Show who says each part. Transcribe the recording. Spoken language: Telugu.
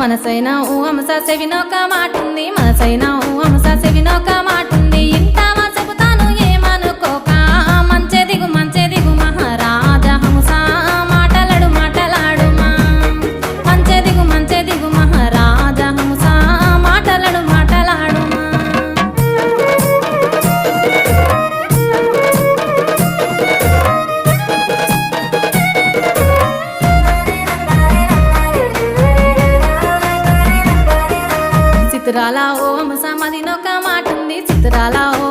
Speaker 1: మనసైన ఊ హంస సెవినొక మాటుంది మనసైన ఊ హంస సెవినొక మాటుంది. ఇంతవా చెబుతాను ఏమనుకోక మంచి దిగు మంచే దిగు మహారాజా హంస మాటలాడు మాటలాడుమా. మంచే దిగు మంచే దిగు మహారాజా హంస మాటలాడు చిత్రాల ఓం సమాధిని ఒక మాట ఉంది చిత్రాల ఓం